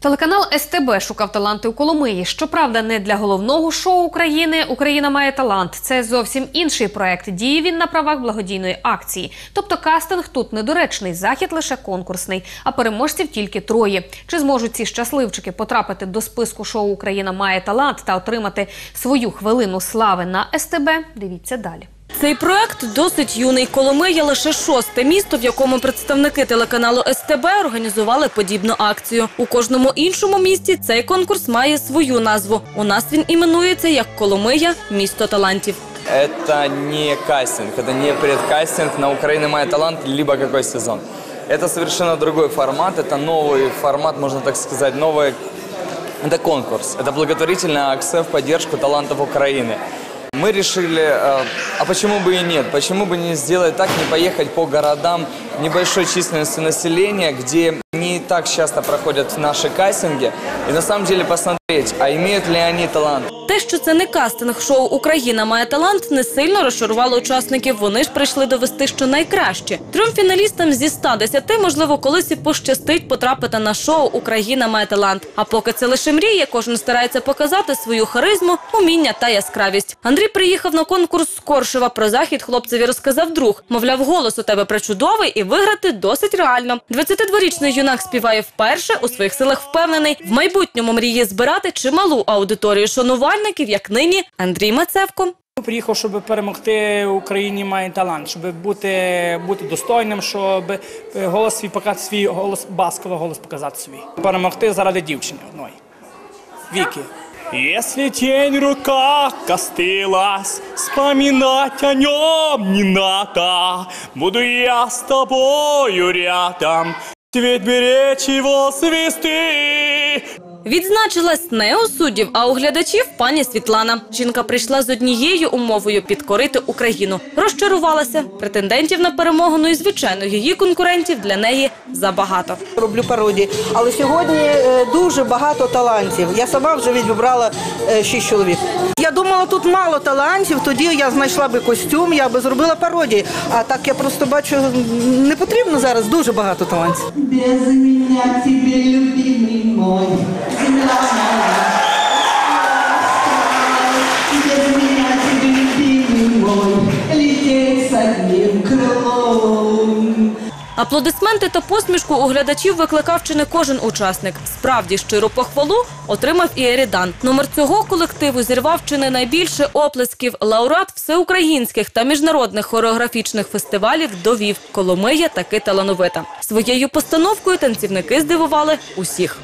Телеканал СТБ шукав таланти у Коломиї. Щоправда, не для головного шоу України Україна має талант. Це зовсім інший проект. Діє він на правах благодійної акції. Тобто кастинг тут недоречний, захід лише конкурсний, а переможців тільки троє. Чи зможуть ці щасливчики потрапити до списку шоу Україна має талант та отримати свою хвилину слави на СТБ? Дивіться далі. Цей проект досить юний. Коломия – лише шосте місто, в якому представники телеканалу СТБ організували подібну акцію. У кожному іншому місті цей конкурс має свою назву. У нас він іменується як Коломия – місто талантів. Это не кастинг, это не предкастинг на Украина моя талант, либо какой сезон. Это совершенно другой формат, это новый формат, можно так сказать, новый... Это конкурс, это благотворительная акция в поддержку талантов Украины. Мы решили, э, а почему бы и нет, почему бы не сделать так, не поехать по городам небольшой численности населения, где не так часто проходят наши кастинги, и на самом деле посмотреть, а имеют ли они талант. Те, що це не кастинг шоу Україна має талант, не сильно розчарувало учасників. Вони ж прийшли довести, що найкраще. Трьом фіналістам зі 110, можливо, колись і пощастить потрапити на шоу Україна має талант. А поки це лише мріє, кожен старається показати свою харизму, уміння та яскравість. Андрій приїхав на конкурс з Коршева. Про захід хлопцеві розказав друг. Мовляв, голос у тебе причудовий і виграти досить реально. 22-річний юнак співає вперше, у своїх силах впевнений. В майбутньому мріє збирати чималу аудиторію шанувальників, як нині Андрій Мацевко. Приїхав, щоб перемогти Україні має талант, щоб бути, бути достойним, щоб е, голос свій показати свій голос басково голос показати свій. Перемогти заради дівчини одної. Віки. Если тень в руках костылась, вспоминать о нем не надо. Буду я с тобою рядом, ведь беречь его свисты. Відзначилась не у суддів, а у глядачів пані Світлана. Жінка прийшла з однією умовою підкорити Україну. Розчарувалася претендентів на перемогу. Ну і звичайно, її конкурентів для неї забагато. роблю пародії. Але сьогодні е, дуже багато талантів. Я сама вже відібрала е, шість чоловік. Я думала, тут мало талантів, тоді я знайшла би костюм, я би зробила пародії. А так я просто бачу, не потрібно зараз дуже багато талантів. Без меня тебе, любимый мой, Аплодисменти та посмішку у глядачів викликав чи не кожен учасник. Справді щиру похвалу отримав і Ерідан. Номер цього колективу зірвав чи не найбільше оплесків. Лауреат всеукраїнських та міжнародних хореографічних фестивалів довів. Коломия таки талановита. Своєю постановкою танцівники здивували усіх.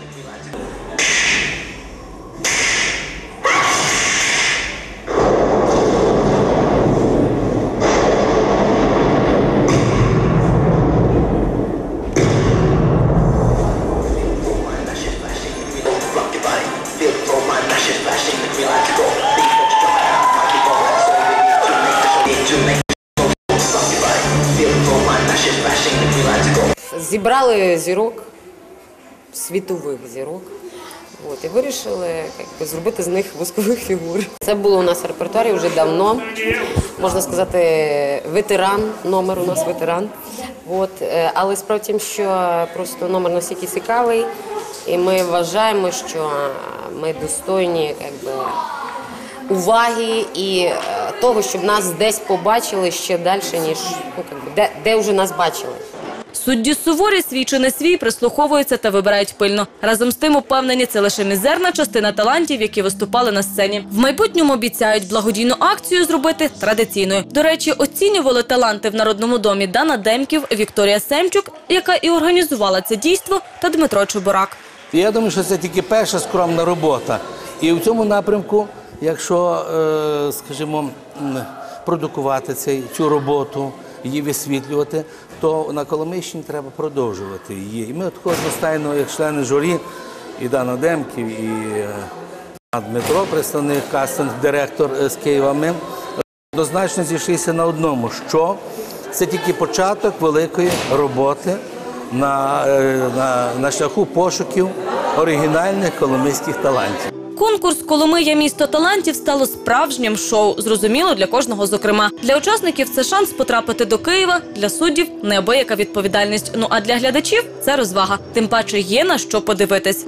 Зібрали зірок, світових зірок. От, і вирішили як би, зробити з них воскових фігур. Це було у нас в репертуарі вже давно. Можна сказати, ветеран, номер у нас ветеран. От, е, але справа в тім, що просто номер настільки цікавий, і ми вважаємо, що ми достойні якби, уваги і е, того, щоб нас десь побачили ще далі, ніж ну, якби, де, де вже нас бачили. Судді суворі, свій чи не свій, прислуховуються та вибирають пильно. Разом з тим упевнені, це лише мізерна частина талантів, які виступали на сцені. В майбутньому обіцяють благодійну акцію зробити традиційною. До речі, оцінювали таланти в народному домі Дана Демків, Вікторія Семчук, яка і організувала це дійство, та Дмитро Чуборак. Я думаю, що це тільки перша скромна робота. І в цьому напрямку, якщо, е, скажімо, продукувати цей, цю роботу, її висвітлювати, то на Коломийщині треба продовжувати її. І ми от одностайно, як члени журі, і Дана Демків, і е, Дмитро, представник кастинг-директор е, з Києва, ми однозначно зійшлися на одному, що це тільки початок великої роботи на, е, на, на шляху пошуків оригінальних коломийських талантів. Конкурс Коломия місто талантів стало справжнім шоу. Зрозуміло для кожного. Зокрема, для учасників це шанс потрапити до Києва, для суддів неабияка відповідальність. Ну а для глядачів це розвага. Тим паче є на що подивитись.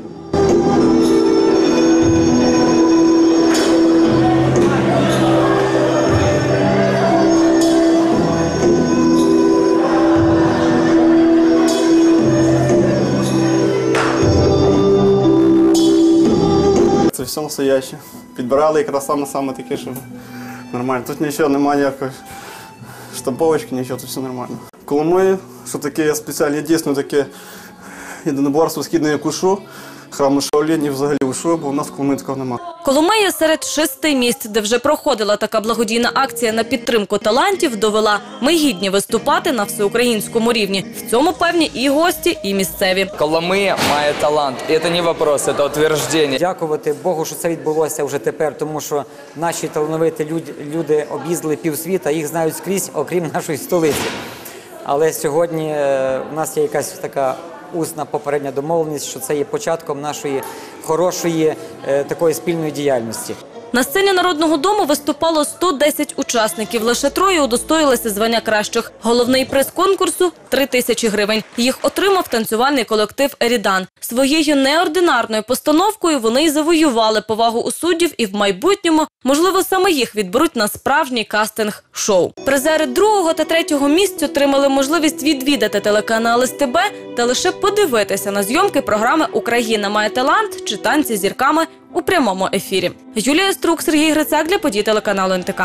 Все настояще. Підбирали якраз саме саме таке, що нормально. Тут нічого немає ніякої штамповочки, нічого, тут все нормально. Коломиї, що таке спеціальне дійсно таке єдиноборство східної кушу, храму Шаоліні взагалі ушу, бо у нас в Коломиї такого немає. Коломия серед шести місць, де вже проходила така благодійна акція на підтримку талантів, довела ми гідні виступати на всеукраїнському рівні. В цьому певні і гості, і місцеві. Коломыя має талант. И это не вопрос, это утверждение. Дякувати Богу, що це відбулося вже тепер, тому що наші талановиті люди, люди об'їздили півсвіта, їх знають скрізь, окрім нашої столиці. Але сьогодні е, у нас є якась така усна попередня домовленість, що це є початком нашої хорошої е, такої спільної діяльності. На сцені Народного дому виступало 110 учасників. Лише троє удостоїлися звання кращих. Головний приз конкурсу – 3 тисячі гривень. Їх отримав танцювальний колектив «Ерідан». Своєю неординарною постановкою вони й завоювали повагу у суддів і в майбутньому, можливо, саме їх відберуть на справжній кастинг-шоу. Призери другого та третього місць отримали можливість відвідати телеканал СТБ та лише подивитися на зйомки програми «Україна має талант» чи «Танці зірками» у прямому ефірі. Юлія Струк, Сергій Грицак для подій телеканалу НТК.